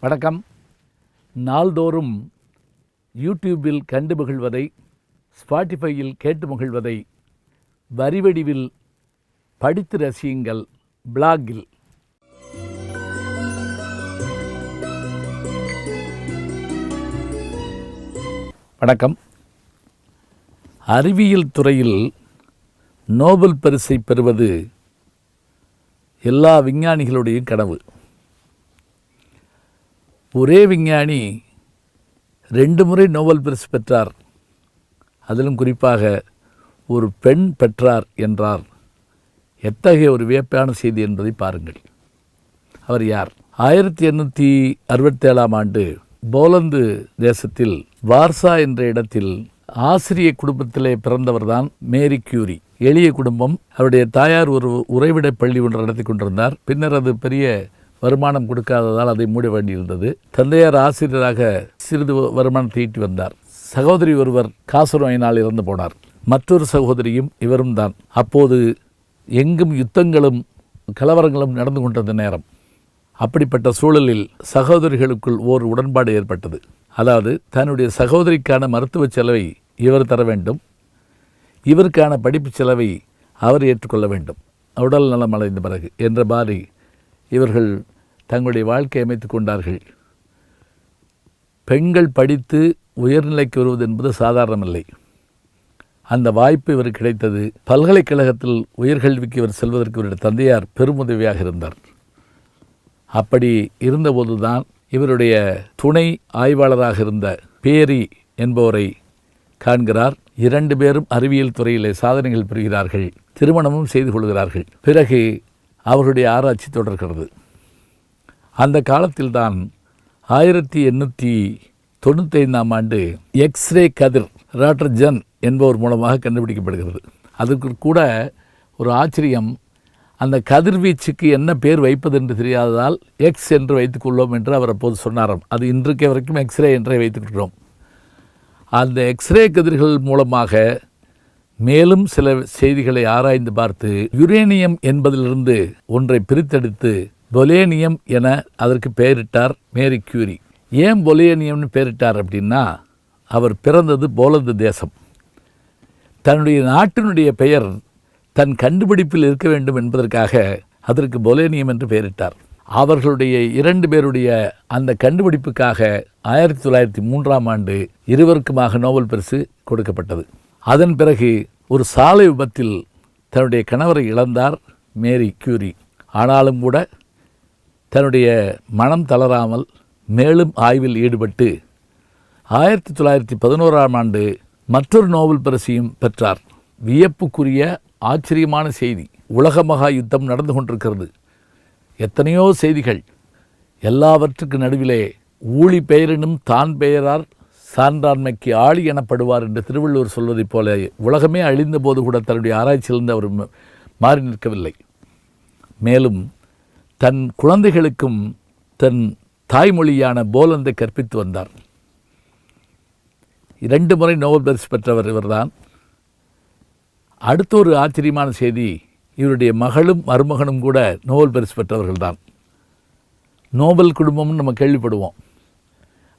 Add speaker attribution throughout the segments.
Speaker 1: வணக்கம். நாள்தோறும் யூடியூபில் கண்டு மகிழ்வதை ஸ்பாட்டிஃபையில் கேட்டு மகிழ்வதை வரிவடிவில் படித்து ரசியுங்கள் பிளாகில். வணக்கம். அறிவியல் துறையில் நோபல் பரிசை பெறுவது எல்லா விஞ்ஞானிகளுடைய கனவு. ஒரே விஞ்ஞானி ரெண்டு முறை நோபல் பரிசு பெற்றார். அதிலும் குறிப்பாக ஒரு பெண் பெற்றார் என்றார். எத்தகைய ஒரு வியப்பான செய்தி என்பதை பாருங்கள். அவர் யார்? ஆயிரத்தி எண்ணூற்றி அறுபத்தேழாம் ஆண்டு போலந்து தேசத்தில் வார்சா என்ற இடத்தில் ஆசிரிய குடும்பத்திலே பிறந்தவர்தான் மேரி கியூரி. எளிய குடும்பம். அவருடைய தாயார் ஒரு உறைவிட பள்ளி ஒன்று நடத்தி கொண்டிருந்தார். பின்னர் அது பெரிய வருமானம் கொடுக்காததால் அதை மூட வேண்டியிருந்தது. தந்தையார் ஆசிரியராக சிறிது வருமானத்தை ஈட்டி வந்தார். சகோதரி ஒருவர் காசநோயினால் இறந்து போனார். மற்றொரு சகோதரியும் இவரும் தான். அப்போது எங்கும் யுத்தங்களும் கலவரங்களும் நடந்து கொண்டிருந்த நேரம். அப்படிப்பட்ட சூழலில் சகோதரிகளுக்குள் ஓர் உடன்பாடு ஏற்பட்டது. அதாவது தன்னுடைய சகோதரிக்கான மருத்துவ செலவை இவர் தர வேண்டும். இவருக்கான படிப்பு செலவை அவர் ஏற்றுக்கொள்ள வேண்டும். உடல் நலம் அடைந்த பிறகு என்ற மாதிரி இவர்கள் தங்களுடைய வாழ்க்கை அமைத்து கொண்டார்கள். பெண்கள் படித்து உயர்நிலைக்கு வருவது என்பது சாதாரணமில்லை. அந்த வாய்ப்பு இவர் கிடைத்தது. பல்கலைக்கழகத்தில் உயர்கல்விக்கு இவர் செல்வதற்கு இவருடைய தந்தையார் பெருமுதவியாக இருந்தார். அப்படி இருந்தபோதுதான் இவருடைய துணை ஆய்வாளராக இருந்த பேரி என்பவரை காண்கிறார். இரண்டு பேரும் அறிவியல் துறையிலே சாதனைகள் புரிகிறார்கள். திருமணமும் செய்து கொள்கிறார்கள். பிறகு அவர்களுடைய ஆராய்ச்சி தொடர்கிறது. அந்த காலத்தில்தான் ஆயிரத்தி எண்ணூற்றி தொண்ணூத்தைந்தாம் ஆண்டு எக்ஸ்ரே கதிர் ராட்டர் ஜன் என்பவர் மூலமாக கண்டுபிடிக்கப்படுகிறது. அதற்கு கூட ஒரு ஆச்சரியம் அந்த கதிர்வீச்சுக்கு என்ன பேர் வைப்பது என்று தெரியாததால் எக்ஸ் என்று வைத்துக்கொள்ளோம் என்று அவர் அப்போது சொன்னாராம் அது இன்றைக்கு வரைக்கும் எக்ஸ்ரே என்றே வைத்துக்கிட்டோம் அந்த எக்ஸ்ரே கதிர்கள் மூலமாக மேலும் சில செய்திகளை ஆராய்ந்து பார்த்து யுரேனியம் என்பதிலிருந்து ஒன்றை பிரித்தெடுத்து பொலேனியம் என அதற்கு பெயரிட்டார் மேரி கியூரி. ஏன் பொலேனியம்னு பெயரிட்டார் அப்படின்னா அவர் பிறந்தது போலந்து தேசம். தன்னுடைய நாட்டினுடைய பெயர் தன் கண்டுபிடிப்பில் இருக்க வேண்டும் என்பதற்காக அதற்கு பொலேனியம் என்று பெயரிட்டார். அவர்களுடைய இரண்டு பேருடைய அந்த கண்டுபிடிப்புக்காக ஆயிரத்தி தொள்ளாயிரத்தி மூன்றாம் ஆண்டு இருவருக்குமாக நோபல் பரிசு கொடுக்கப்பட்டது. அதன் பிறகு ஒரு சாலை விபத்தில் தன்னுடைய கணவரை இழந்தார் மேரி கியூரி. ஆனாலும் கூட தன்னுடைய மனம் தளராமல் மேலும் ஆய்வில் ஈடுபட்டு ஆயிரத்தி தொள்ளாயிரத்தி பதினோராம் ஆண்டு மற்றொரு நோபல் பரிசையும் பெற்றார். வியப்புக்குரிய ஆச்சரியமான செய்தி. உலக மகா யுத்தம் நடந்து கொண்டிருக்கிறது. எத்தனையோ செய்திகள். எல்லாவற்றுக்கு நடுவிலே ஊழி பெயரினும் தான் பெயரார் சான்றாண்மைக்கு ஆளி எனப்படுவார் என்று திருவள்ளுவர் சொல்வதைப் போல உலகமே அழிந்த போது கூட தன்னுடைய ஆராய்ச்சியிலிருந்து அவர் மாறி நிற்கவில்லை. மேலும் தன் குழந்தைகளுக்கும் தன் தாய்மொழியான போலந்தை கற்பித்து வந்தார். இரண்டு முறை நோபல் பரிசு பெற்றவர் இவர்தான். அடுத்த ஒரு ஆச்சரியமான செய்தி இவருடைய மகளும் மருமகனும் கூட நோபல் பரிசு பெற்றவர்கள்தான். நோபல் குடும்பம்னு நம்ம கேள்விப்படுவோம்.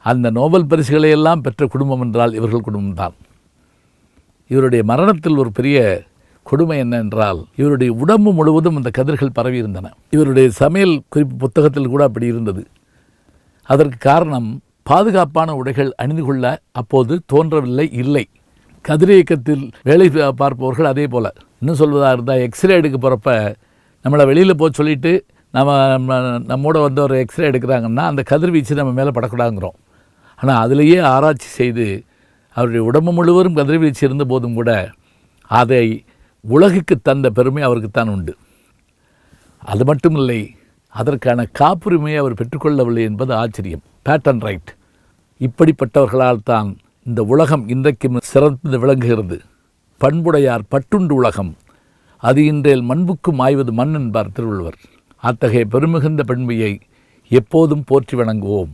Speaker 1: அந்த நோபல் பரிசுகளை எல்லாம் பெற்ற குடும்பம் என்றால் இவர்கள் குடும்பம்தான். இவருடைய மரணத்தில் ஒரு பெரிய கொடுமை என்னென்றால் இவருடைய உடம்பு முழுவதும் அந்த கதிர்கள் பரவி இருந்தன இவருடைய சமையல் குறிப்பு புத்தகத்தில் கூட அப்படி இருந்தது. அதற்கு காரணம் பாதுகாப்பான உடைகள் அணிந்து கொள்ள அப்போது தோன்றவில்லை இல்லை. கதிரியக்கத்தில் வேலை பார்ப்பவர்கள் அதே போல். இன்னும் சொல்வதாக இருந்தால் எக்ஸ்ரே எடுக்க போகிறப்ப நம்மளை வெளியில் போக சொல்லிட்டு நம்ம நம்ம- நம்மோட வந்து ஒரு எக்ஸ்ரே எடுக்கிறாங்கன்னா அந்த கதிர்வீச்சு நம்ம மேலே படக்கூடாதுங்கிறோம். ஆனால் அதிலேயே ஆராய்ச்சி செய்து அவருடைய உடம்பு முழுவதும் கதிர்வீச்சு இருந்த போதும் கூட அதை உலகுக்கு தந்த பெருமை அவருக்குத்தான் உண்டு. அது மட்டும் இல்லை அதற்கான காப்புரிமையை அவர் பெற்றுக்கொள்ளவில்லை என்பது ஆச்சரியம். பேட்டன் ரைட் இப்படிப்பட்டவர்களால் தான் இந்த உலகம் இன்றைக்கும் சிறந்து விளங்குகிறது. பண்புடையார் பட்டுண்டு உலகம் அது இன்றேல் மண்புக்கும் ஆய்வது மண் என்பார் திருவள்ளுவர். அத்தகைய பெருமிகுந்த பெண்மையை எப்போதும் போற்றி வணங்குவோம்.